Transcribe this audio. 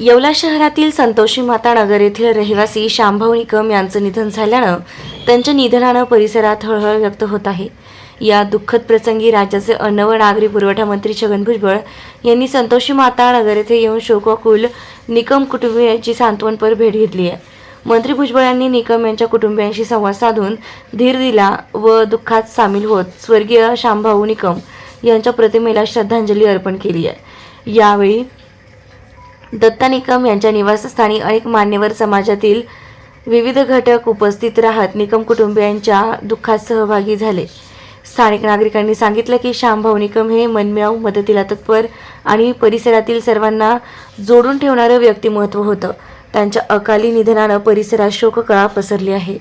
येवला शहरातील संतोषी माता नगर येथील रहिवासी शांभव निकम यांचं निधन झाल्यानं त्यांच्या निधनानं परिसरात हळहळ व्यक्त होत आहे. या दुःखद प्रसंगी राज्याचे अन्न व नागरी पुरवठा मंत्री छगन भुजबळ यांनी संतोषी माता नगर येथे येऊन शोककुल निकम कुटुंबियांची सांत्वनपर भेट घेतली आहे. मंत्री भुजबळ यांनी निकम यांच्या कुटुंबियांशी संवाद साधून धीर दिला व दुःखात सामील होत स्वर्गीय शांभाऊ निकम यांच्या प्रतिमेला श्रद्धांजली अर्पण केली आहे. यावेळी दत्ता निकम यांच्या निवासस्थानी अनेक मान्यवर समाजातील विविध घटक उपस्थित राहत निकम कुटुंबियांच्या दुःखात सहभागी झाले. स्थानिक नागरिकांनी सांगितलं की श्यामभाऊ निकम हे मनमिळाऊ मदतीला तत्पर आणि परिसरातील सर्वांना जोडून ठेवणारं व्यक्तिमत्व होतं. त्यांच्या अकाली निधनानं परिसरात शोककळा पसरली आहे.